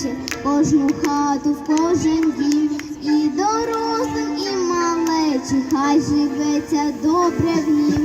бачив кожну хату, в кожен дім, і дорослим, і малечі, хай живеться добре в нім.